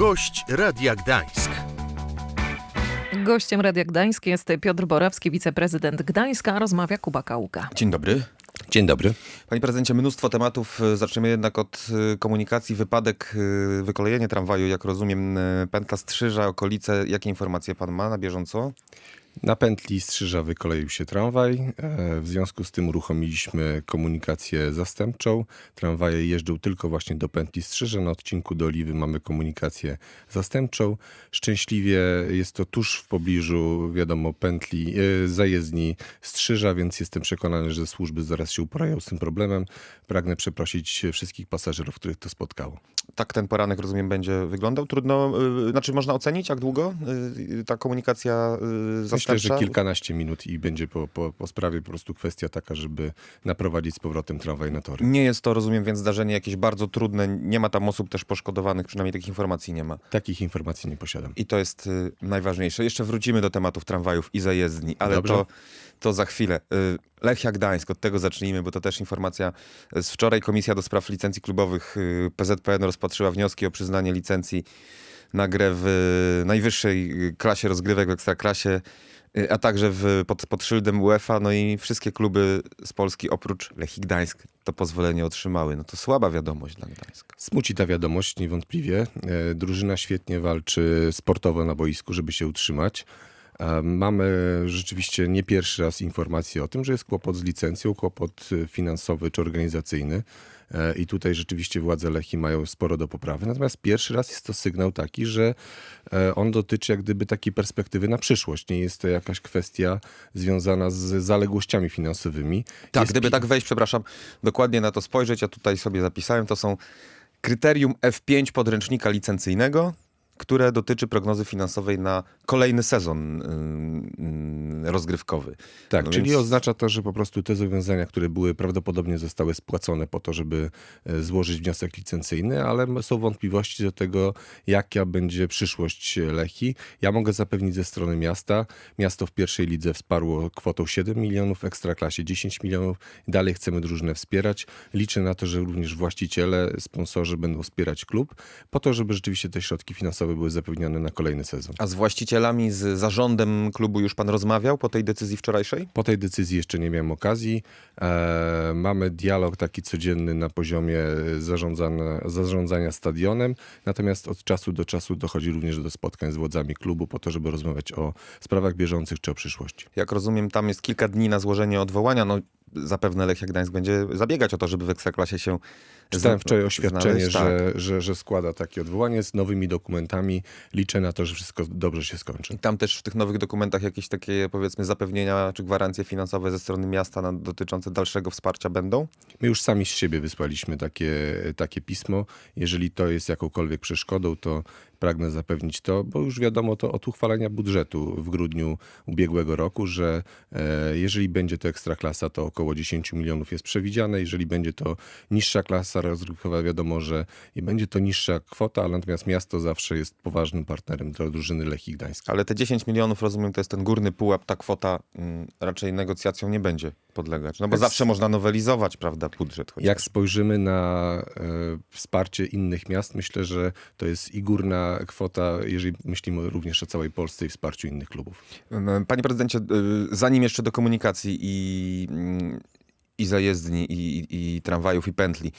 Gość Radia Gdańsk. Gościem Radia Gdańsk jest Piotr Borawski, wiceprezydent Gdańska, a rozmawia Kuba Kaługa. Dzień dobry. Dzień dobry. Panie prezydencie, mnóstwo tematów. Zaczniemy jednak od y, komunikacji. Wypadek, y, wykolejenie tramwaju, jak rozumiem, y, pętla Strzyża, okolice. Jakie informacje pan ma na bieżąco? Na pętli Strzyża wykoleił się tramwaj. E, W związku z tym uruchomiliśmy komunikację zastępczą. Tramwaje jeżdżą tylko właśnie do pętli Strzyża. Na odcinku do Oliwy mamy komunikację zastępczą. Szczęśliwie jest to tuż w pobliżu, wiadomo, pętli, e, zajezdni Strzyża, więc jestem przekonany, że służby zaraz się uporają z tym problemem. Pragnę przeprosić wszystkich pasażerów, których to spotkało. Tak ten poranek, rozumiem, będzie wyglądał. Trudno, y, znaczy można ocenić, jak długo ta komunikacja zastępcza? Myślę, że kilkanaście minut i będzie po, po, po sprawie po prostu kwestia taka, żeby naprowadzić z powrotem tramwaj na tory. Nie jest to, rozumiem, więc zdarzenie jakieś bardzo trudne. Nie ma tam osób też poszkodowanych, przynajmniej takich informacji nie ma. Takich informacji nie posiadam. I to jest y, najważniejsze. Jeszcze wrócimy do tematów tramwajów i zajezdni, ale Dobrze. to, to za chwilę. Y, Lechia Gdańsk, od tego zacznijmy, bo to też informacja z wczoraj. Komisja do spraw licencji klubowych y, PZPN rozpatrzyła wnioski o przyznanie licencji na grę w y, najwyższej y, klasie rozgrywek, w ekstraklasie, a także w, pod, pod szyldem UEFA. No i wszystkie kluby z Polski oprócz Lechii Gdańsk to pozwolenie otrzymały. No to słaba wiadomość dla Gdańska. Smuci ta wiadomość, niewątpliwie. E, Drużyna świetnie walczy sportowo na boisku, żeby się utrzymać. E, Mamy rzeczywiście nie pierwszy raz informację o tym, że jest kłopot z licencją, kłopot e, finansowy czy organizacyjny. E, I tutaj rzeczywiście władze Lechii mają sporo do poprawy. Natomiast pierwszy raz jest to sygnał taki, że on dotyczy jak gdyby takiej perspektywy na przyszłość. Nie jest to jakaś kwestia związana z zaległościami finansowymi. Tak, Jest gdyby tak wejść, przepraszam, dokładnie na to spojrzeć, ja tutaj sobie zapisałem, to są kryterium F5 podręcznika licencyjnego, które dotyczy prognozy finansowej na kolejny sezon rozgrywkowy. Tak, No czyli więc- oznacza to, że po prostu te zobowiązania, które były prawdopodobnie zostały spłacone po to, żeby e, złożyć wniosek licencyjny, ale są wątpliwości do tego, jaka będzie przyszłość Lechi. Ja mogę zapewnić ze strony miasta. Miasto w pierwszej lidze wsparło kwotą 7 milionów, w ekstraklasie 10 milionów. Dalej chcemy drużynę wspierać. Liczę na to, że również właściciele, sponsorzy będą wspierać klub, po to, żeby rzeczywiście te środki finansowe były zapewnione na kolejny sezon. A z właścicielami, z zarządem klubu już pan rozmawiał po tej decyzji wczorajszej? Po tej decyzji jeszcze nie miałem okazji. E, mamy dialog taki codzienny na poziomie zarządzania, zarządzania stadionem, natomiast od czasu do czasu dochodzi również do spotkań z władzami klubu po to, żeby rozmawiać o sprawach bieżących czy o przyszłości. Jak rozumiem, tam jest kilka dni na złożenie odwołania. No, zapewne Lechia Gdańsk będzie zabiegać o to, żeby w Ekstraklasie się Czytałem wczoraj oświadczenie, znaleźć. Tak. że, że, że składa takie odwołanie z nowymi dokumentami. Liczę na to, że wszystko dobrze się skończy. I tam też w tych nowych dokumentach jakieś takie, powiedzmy, zapewnienia czy gwarancje finansowe ze strony miasta na, dotyczące dalszego wsparcia będą? My już sami z siebie wysłaliśmy takie, takie pismo. Jeżeli to jest jakąkolwiek przeszkodą, to pragnę zapewnić to, bo już wiadomo to od uchwalenia budżetu w grudniu ubiegłego roku, że e, jeżeli będzie to ekstraklasa, to około 10 milionów jest przewidziane. Jeżeli będzie to niższa klasa rozgrywkowa, wiadomo, że i będzie to niższa kwota, ale natomiast miasto zawsze jest poważnym partnerem dla drużyny Lechii Gdańsk. Ale te 10 milionów, rozumiem, to jest ten górny pułap, ta kwota mm, raczej negocjacjom nie będzie podlegać. No bo zawsze można nowelizować, prawda, budżet. chociaż. Jak spojrzymy na e, wsparcie innych miast, myślę, że to jest i górna kwota, jeżeli myślimy również o całej Polsce i wsparciu innych klubów. Panie prezydencie, y, zanim jeszcze do komunikacji i, mm, i zajezdni, i, i, i tramwajów, i pętli.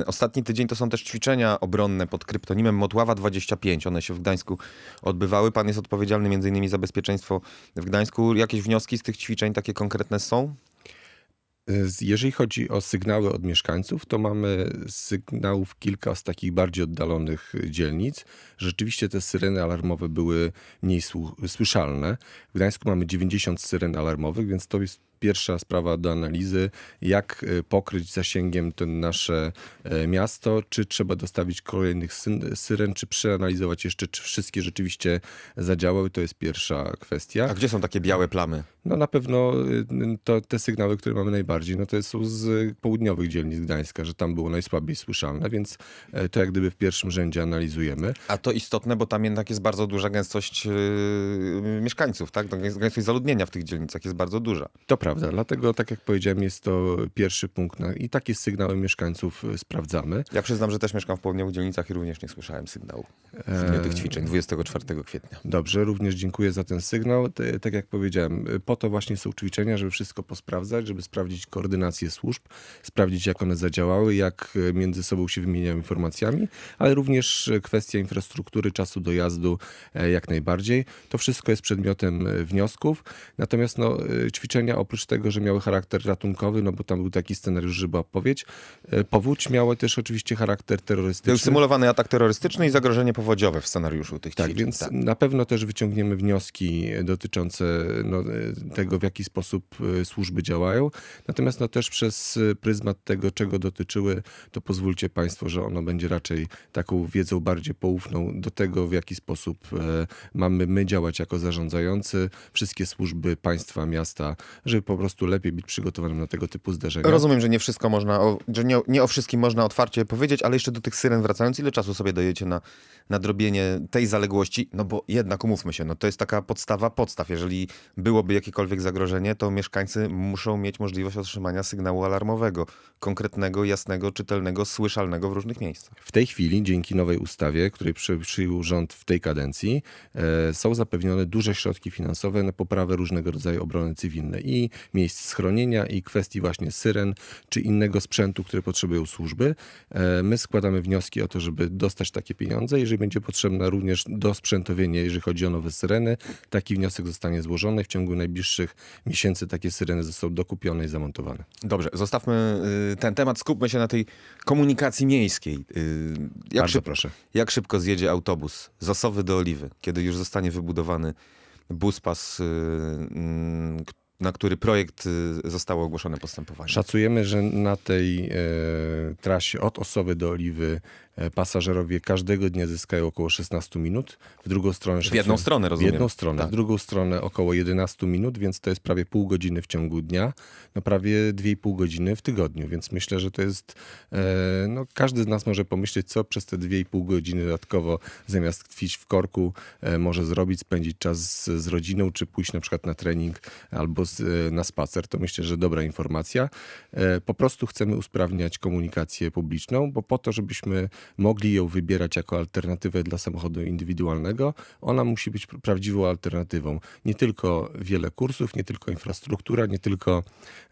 y, Ostatni tydzień to są też ćwiczenia obronne pod kryptonimem Motława 25. One się w Gdańsku odbywały. Pan jest odpowiedzialny innymi za bezpieczeństwo w Gdańsku. Jakieś wnioski z tych ćwiczeń takie konkretne są? Jeżeli chodzi o sygnały od mieszkańców, to mamy sygnałów kilka z takich bardziej oddalonych dzielnic. Rzeczywiście te syreny alarmowe były mniej słyszalne. W Gdańsku mamy 90 syren alarmowych, więc to jest pierwsza sprawa do analizy, jak e, pokryć zasięgiem to nasze e, miasto, czy trzeba dostawić kolejnych syren, czy przeanalizować jeszcze, czy wszystkie rzeczywiście zadziałały, to jest pierwsza kwestia. A gdzie są takie białe plamy? No na pewno y, to, te sygnały, które mamy najbardziej, no to są z południowych dzielnic Gdańska, że tam było najsłabiej słyszalne, więc e, to jak gdyby w pierwszym rzędzie analizujemy. A to istotne, bo tam jednak jest bardzo duża gęstość yy, mieszkańców, tak? No, Gęstość zaludnienia w tych dzielnicach jest bardzo duża. To prawda. Prawda. Dlatego, tak jak powiedziałem, jest to pierwszy punkt na, i takie sygnały mieszkańców y, sprawdzamy. Ja przyznam, że też mieszkam w południowych dzielnicach i również nie słyszałem sygnału w dniu tych ćwiczeń 24 kwietnia. Dobrze, również dziękuję za ten sygnał. Tak jak powiedziałem, y, po to właśnie są ćwiczenia, żeby wszystko posprawdzać, żeby sprawdzić koordynację służb, sprawdzić jak one zadziałały, jak y, między sobą się wymieniają informacjami, ale również kwestia infrastruktury, czasu dojazdu e, jak najbardziej. To wszystko jest przedmiotem wniosków. Natomiast no, ćwiczenia oprócz tego, że miały charakter ratunkowy, no bo tam był taki scenariusz, że była powódź, e, powódź miały też oczywiście charakter Był terrorystyczny. symulowany atak terrorystyczny i zagrożenie powodziowe w scenariuszu tych Tak, ćwiczeń. więc na pewno też wyciągniemy wnioski dotyczące no, e, tego, w jaki sposób e, służby działają. Natomiast no, też przez pryzmat tego, czego dotyczyły, to pozwólcie Państwo, że ono będzie raczej taką wiedzą bardziej poufną do tego, w jaki sposób mamy my działać jako zarządzający, wszystkie służby państwa, miasta, żeby po prostu lepiej być przygotowanym na tego typu zdarzenia. Rozumiem, że nie wszystko można, o, że nie, nie o wszystkim można otwarcie powiedzieć, ale jeszcze do tych syren wracając, ile czasu sobie dajecie na nadrobienie tej zaległości? No bo jednak umówmy się, no to jest taka podstawa podstaw. Jeżeli byłoby jakiekolwiek zagrożenie, to mieszkańcy muszą mieć możliwość otrzymania sygnału alarmowego, konkretnego, jasnego, czytelnego, słyszalnego w różnych miejscach. W tej chwili, dzięki nowej ustawie, której przy- przyjął rząd w tej kadencji, e, są zapewnione duże środki finansowe na poprawę różnego rodzaju obrony cywilnej i miejsc schronienia, i kwestii właśnie syren, czy innego sprzętu, które potrzebują służby. E, my składamy wnioski o to, żeby dostać takie pieniądze. Jeżeli będzie potrzebne również dosprzętowienie, jeżeli chodzi o nowe syreny, taki wniosek zostanie złożony. W ciągu najbliższych miesięcy takie syreny zostaną dokupione i zamontowane. Dobrze, zostawmy y, ten temat, skupmy się na tej komunikacji miejskiej. Y, Jak, Bardzo szyb, proszę. jak szybko zjedzie autobus z Osowy do Oliwy, kiedy już zostanie wybudowany buspas, y, mm, na który projekt y, zostało ogłoszone postępowanie? Szacujemy, że na tej e, trasie od Osowy do Oliwy e, pasażerowie każdego dnia zyskają około 16 minut. W drugą stronę W jedną stronę, W rozumiem. jedną stronę, Tak. w drugą stronę około 11 minut, więc to jest prawie pół godziny w ciągu dnia, no prawie 2,5 godziny w tygodniu, więc myślę, że to jest, e, no każdy z nas może pomyśleć, co przez te 2,5 godziny dodatkowo zamiast tkwić w korku e, może zrobić, spędzić czas z, z rodziną, czy pójść na przykład na trening albo z, e, na spacer, to myślę, że dobra informacja. E, po prostu chcemy usprawniać komunikację publiczną, bo po to, żebyśmy mogli ją wybierać jako alternatywę dla samochodu indywidualnego, ona musi być pr- prawdziwą alternatywą. Nie tylko wiele kursów, nie tylko infrastruktura, nie tylko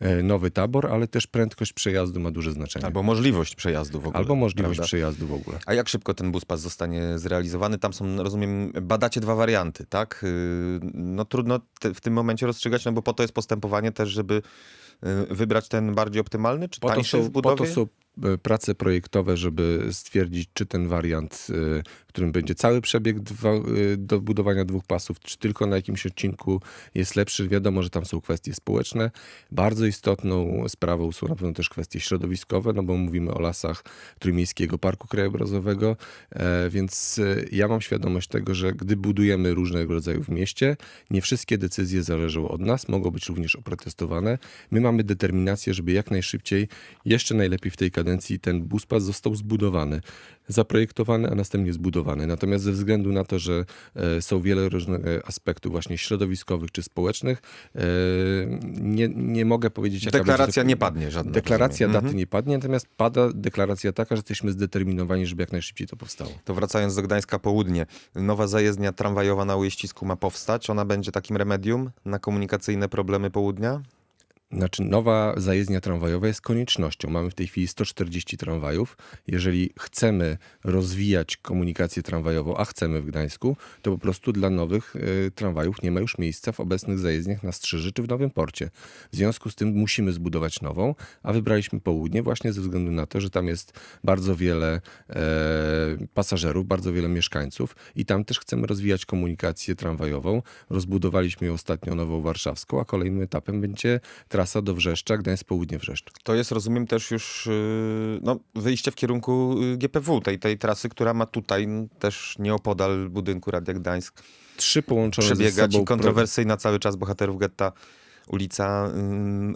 e, nowy tabor, ale też prędkość przejazdu ma duże znaczenie. Albo możliwość przejazdu w ogóle. Albo możliwość prawda? przejazdu w ogóle. A jak szybko ten buspas zostanie zrealizowany? Tam są, rozumiem, badacie dwa warianty, tak? Y, No trudno te, w tym momencie rozstrzygać, no bo po to jest postępowanie też, żeby y, wybrać ten bardziej optymalny, czy Po tańszy w są, po budowie? to są prace projektowe, żeby stwierdzić, czy ten wariant, e, w którym będzie cały przebieg dwa, e, do budowania dwóch pasów, czy tylko na jakimś odcinku jest lepszy. Wiadomo, że tam są kwestie społeczne. Bardzo istotną sprawą są na pewno też kwestie środowiskowe, no bo mówimy o lasach Trójmiejskiego Parku Krajobrazowego, e, więc e, ja mam świadomość tego, że gdy budujemy różnego rodzaju w mieście, nie wszystkie decyzje zależą od nas, mogą być również oprotestowane. My mamy determinację, żeby jak najszybciej, jeszcze najlepiej w tej kadencji, ten buspas został zbudowany, zaprojektowany, a następnie zbudowany. Natomiast ze względu na to, że e, są wiele różnych e, aspektów właśnie środowiskowych czy społecznych, e, nie, nie mogę powiedzieć, jaka Deklaracja będzie nie padnie żadna. Deklaracja daty Mhm. nie padnie, natomiast pada deklaracja taka, że jesteśmy zdeterminowani, żeby jak najszybciej to powstało. To wracając do Gdańska Południe. Nowa zajezdnia tramwajowa na Ujeścisku ma powstać. Ona będzie takim remedium na komunikacyjne problemy południa? Znaczy, nowa zajezdnia tramwajowa jest koniecznością. Mamy w tej chwili 140 tramwajów. Jeżeli chcemy rozwijać komunikację tramwajową, a chcemy w Gdańsku, to po prostu dla nowych y, tramwajów nie ma już miejsca w obecnych zajezdniach na Strzyży czy w Nowym Porcie. W związku z tym musimy zbudować nową, a wybraliśmy południe właśnie ze względu na to, że tam jest bardzo wiele e, pasażerów, bardzo wiele mieszkańców i tam też chcemy rozwijać komunikację tramwajową. Rozbudowaliśmy ją ostatnio nową warszawską, a kolejnym etapem będzie trasa do Wrzeszcza, Gdańsk Południe Wrzeszcz. To jest, rozumiem, też już yy, no, wyjście w kierunku yy, GPW, tej, tej trasy, która ma tutaj też nieopodal budynku Radia Gdańsk Trzy połączone ze przebiegać sobą i kontrowersyjna cały czas bohaterów getta ulica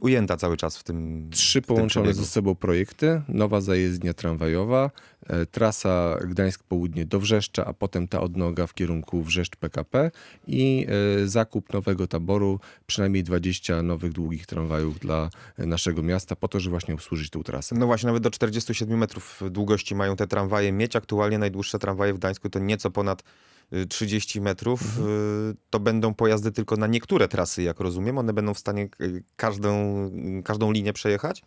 ujęta cały czas w tym Trzy w tym połączone przebiegu. ze sobą projekty, nowa zajezdnia tramwajowa, e, trasa Gdańsk Południe do Wrzeszcza, a potem ta odnoga w kierunku Wrzeszcz PKP i e, zakup nowego taboru, przynajmniej 20 nowych długich tramwajów dla naszego miasta, po to, żeby właśnie obsłużyć tą trasę. No właśnie, nawet do 47 metrów długości mają te tramwaje mieć. Aktualnie najdłuższe tramwaje w Gdańsku to nieco ponad 30 metrów. Y, To będą pojazdy tylko na niektóre trasy, jak rozumiem. One będą w stanie y, każdą, każdą linię przejechać.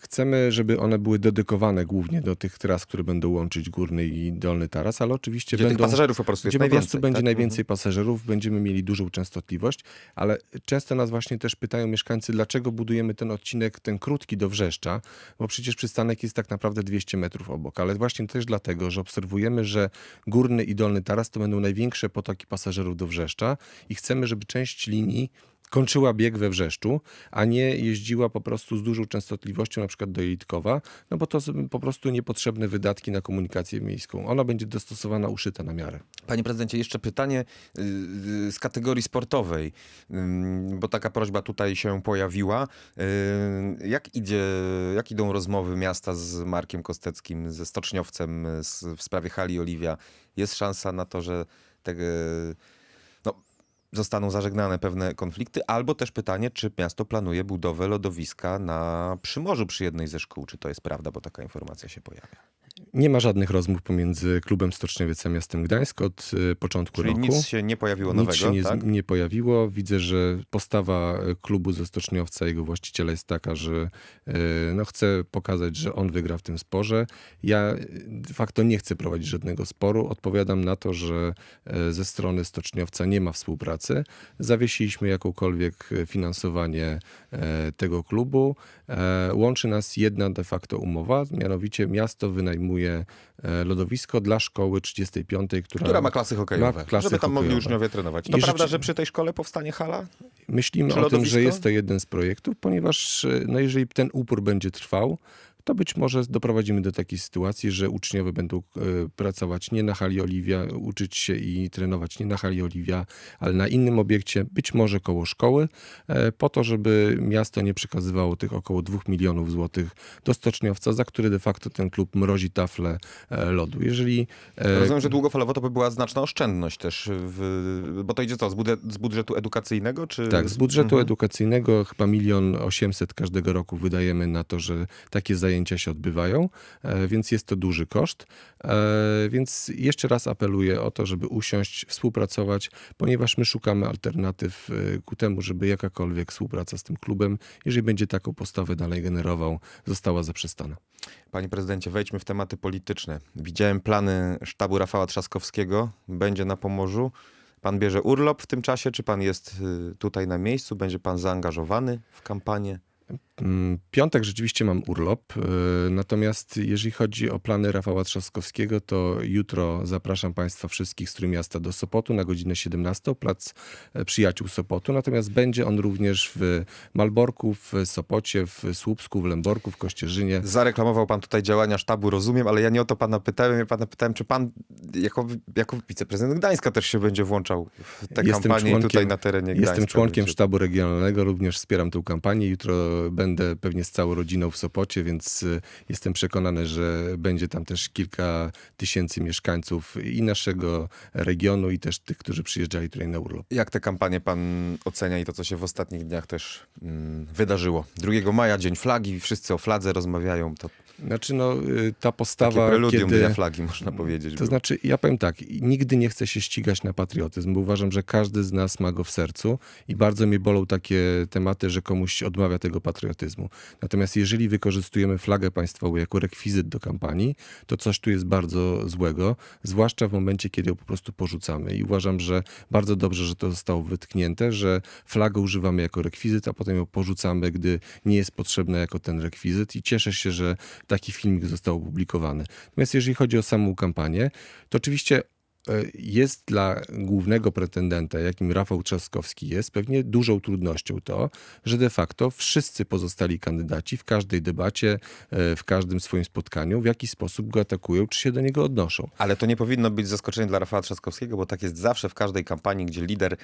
Chcemy, żeby one były dedykowane głównie do tych tras, które będą łączyć górny i dolny taras, ale oczywiście Gdzie będą... pasażerów po prostu jest najwięcej. prostu będzie tak? najwięcej pasażerów, będziemy mieli dużą częstotliwość, ale często nas właśnie też pytają mieszkańcy, dlaczego budujemy ten odcinek, ten krótki do Wrzeszcza, bo przecież przystanek jest tak naprawdę 200 metrów obok, ale właśnie też dlatego, że obserwujemy, że górny i dolny taras to będą największe potoki pasażerów do Wrzeszcza i chcemy, żeby część linii kończyła bieg we Wrzeszczu, a nie jeździła po prostu z dużą częstotliwością, na przykład do Jelitkowa, no bo to są po prostu niepotrzebne wydatki na komunikację miejską. Ona będzie dostosowana, uszyta na miarę. Panie prezydencie, jeszcze pytanie y, y, z kategorii sportowej, bo taka prośba tutaj się pojawiła. Y, Jak idzie, jak idą rozmowy miasta z Markiem Kosteckim, ze Stoczniowcem w sprawie hali Oliwia? Jest szansa na to, że te, zostaną zażegnane pewne konflikty? Albo też pytanie, czy miasto planuje budowę lodowiska na Przymorzu przy jednej ze szkół? Czy to jest prawda, bo taka informacja się pojawia? Nie ma żadnych rozmów pomiędzy klubem Stoczniowiec a miastem Gdańsk od y, początku Czyli roku. nic się nie pojawiło Nic nowego, się nie, tak? nie pojawiło. Widzę, że postawa e, klubu ze Stoczniowca, jego właściciela jest taka, że e, no, chce pokazać, że on wygra w tym sporze. Ja de facto nie chcę prowadzić żadnego sporu. Odpowiadam na to, że ze strony Stoczniowca nie ma współpracy. Zawiesiliśmy jakąkolwiek finansowanie tego klubu. E, Łączy nas jedna de facto umowa, mianowicie miasto wynajmuje e, lodowisko dla szkoły 35, która, Która ma klasy hokejowe, ma klasy żeby tam mogli hokejowe. uczniowie trenować. To I prawda, rzeczy- że przy tej szkole powstanie hala? Myślimy o tym, że jest to jeden z projektów, ponieważ e, no jeżeli ten upór będzie trwał, to być może doprowadzimy do takiej sytuacji, że uczniowie będą e, pracować nie na hali Oliwia, uczyć się i trenować nie na hali Oliwia, ale na innym obiekcie, być może koło szkoły, e, po to, żeby miasto nie przekazywało tych około 2 milionów złotych do stoczniowca, za który de facto ten klub mrozi taflę e, lodu. Jeżeli Rozumiem, że długofalowo to by była znaczna oszczędność też, w, bo to idzie co, z budżetu edukacyjnego? Czy... Tak, z budżetu Mhm. edukacyjnego chyba milion osiemset każdego roku wydajemy na to, że takie zajęcia się odbywają, e, więc jest to duży koszt. E, Więc jeszcze raz apeluję o to, żeby usiąść, współpracować, ponieważ my szukamy alternatyw e, ku temu, żeby jakakolwiek współpraca z tym klubem, jeżeli będzie taką postawę dalej generował, została zaprzestana. Panie prezydencie, wejdźmy w tematy polityczne. Widziałem plany sztabu Rafała Trzaskowskiego, będzie na Pomorzu. Pan bierze urlop w tym czasie, czy pan jest y, tutaj na miejscu? Będzie pan zaangażowany w kampanię? Mm, Piątek rzeczywiście mam urlop, e, natomiast jeżeli chodzi o plany Rafała Trzaskowskiego, to jutro zapraszam Państwa wszystkich z Trójmiasta do Sopotu na godzinę 17, plac e, Przyjaciół Sopotu. Natomiast będzie on również w Malborku, w Sopocie, w Słupsku, w Lęborku, w Kościerzynie. Zareklamował pan tutaj działania sztabu, rozumiem, ale ja nie o to pana pytałem. Ja pana pytałem, czy pan jako, jako wiceprezydent Gdańska też się będzie włączał w tę Jestem kampanię tutaj na terenie Gdańska. Jestem członkiem Będzie- sztabu regionalnego, również wspieram tę kampanię. Jutro będę pewnie z całą rodziną w Sopocie, więc y, jestem przekonany, że będzie tam też kilka tysięcy mieszkańców i naszego regionu, i też tych, którzy przyjeżdżali tutaj na urlop. Jak tę kampanię pan ocenia i to, co się w ostatnich dniach też mm, wydarzyło? 2 maja, Dzień Flagi, wszyscy o fladze rozmawiają. To Znaczy, no, y, ta takie postawa, preludium kiedy... Flagi, można powiedzieć. To było. znaczy, ja powiem tak, nigdy nie chcę się ścigać na patriotyzm, bo uważam, że każdy z nas ma go w sercu i bardzo mnie bolą takie tematy, że komuś odmawia tego patriotyzmu. Natomiast jeżeli wykorzystujemy flagę państwową jako rekwizyt do kampanii, to coś tu jest bardzo złego, zwłaszcza w momencie, kiedy ją po prostu porzucamy. I uważam, że bardzo dobrze, że to zostało wytknięte, że flagę używamy jako rekwizyt, a potem ją porzucamy, gdy nie jest potrzebna jako ten rekwizyt i cieszę się, że taki filmik został opublikowany. Natomiast jeżeli chodzi o samą kampanię, to oczywiście jest dla głównego pretendenta, jakim Rafał Trzaskowski jest, pewnie dużą trudnością to, że de facto wszyscy pozostali kandydaci w każdej debacie, e, w każdym swoim spotkaniu w jakiś sposób go atakują, czy się do niego odnoszą. Ale to nie powinno być zaskoczenie dla Rafała Trzaskowskiego, bo tak jest zawsze w każdej kampanii, gdzie lider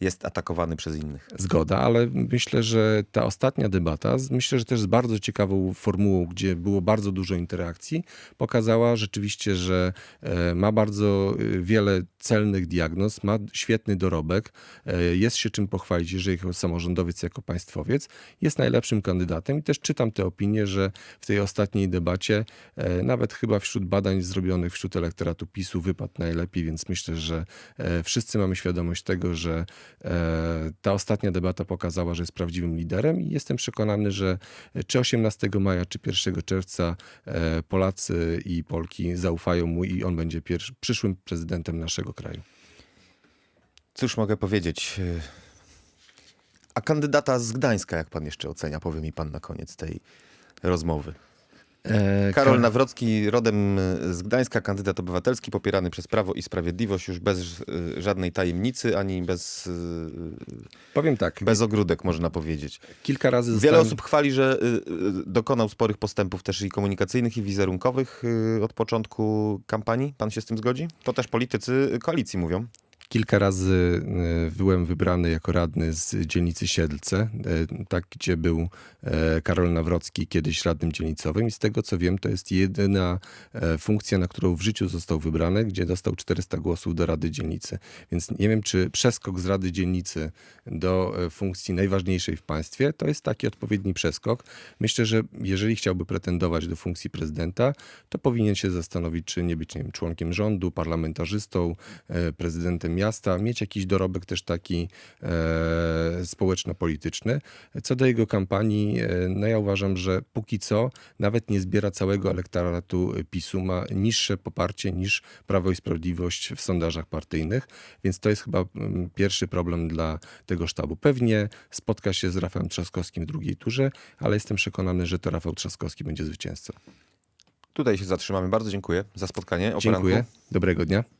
jest atakowany przez innych. Zgoda, ale myślę, że ta ostatnia debata, myślę, że też z bardzo ciekawą formułą, gdzie było bardzo dużo interakcji, pokazała rzeczywiście, że e, ma bardzo e, wiele celnych diagnoz, ma świetny dorobek, e, jest się czym pochwalić, jeżeli chodzi o samorządowiec jako państwowiec, jest najlepszym kandydatem. I też czytam te opinie, że w tej ostatniej debacie, e, nawet chyba wśród badań zrobionych wśród elektoratu PiSu wypadł najlepiej, więc myślę, że e, wszyscy mamy świadomość tego, że ta ostatnia debata pokazała, że jest prawdziwym liderem i jestem przekonany, że czy 18 maja, czy 1 czerwca Polacy i Polki zaufają mu i on będzie pierwszy, przyszłym prezydentem naszego kraju. Cóż mogę powiedzieć? A kandydata z Gdańska, jak pan jeszcze ocenia, powie mi pan na koniec tej rozmowy. E, Karol Ka- Nawrocki, rodem z Gdańska, kandydat obywatelski, popierany przez Prawo i Sprawiedliwość, już bez y, żadnej tajemnicy, ani bez, y, Powiem tak, bez ogródek, można powiedzieć. kilka razy Wiele zostałem- osób chwali, że dokonał sporych postępów też i komunikacyjnych, i wizerunkowych od początku kampanii. Pan się z tym zgodzi? To też politycy koalicji mówią. Kilka razy e, byłem wybrany jako radny z dzielnicy Siedlce, e, tak gdzie był e, Karol Nawrocki, kiedyś radnym dzielnicowym i z tego co wiem, to jest jedyna funkcja, na którą w życiu został wybrany, gdzie dostał 400 głosów do Rady Dzielnicy. Więc nie wiem, czy przeskok z Rady Dzielnicy do funkcji najważniejszej w państwie, to jest taki odpowiedni przeskok. Myślę, że jeżeli chciałby pretendować do funkcji prezydenta, to powinien się zastanowić, czy nie być nie wiem, członkiem rządu, parlamentarzystą, prezydentem miasta, mieć jakiś dorobek też taki e, społeczno-polityczny. Co do jego kampanii, e, no ja uważam, że póki co nawet nie zbiera całego elektoratu PiSu, ma niższe poparcie niż Prawo i Sprawiedliwość w sondażach partyjnych, więc to jest chyba mm, pierwszy problem dla tego sztabu. Pewnie spotka się z Rafałem Trzaskowskim w drugiej turze, ale jestem przekonany, że to Rafał Trzaskowski będzie zwycięzcą. Tutaj się zatrzymamy. Bardzo dziękuję za spotkanie. Dziękuję. poranku. Dobrego dnia.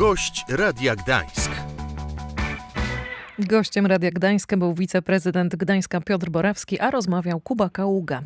Gość Radia Gdańsk. Gościem Radia Gdańska był wiceprezydent Gdańska Piotr Borawski, a rozmawiał Kuba Kaługa.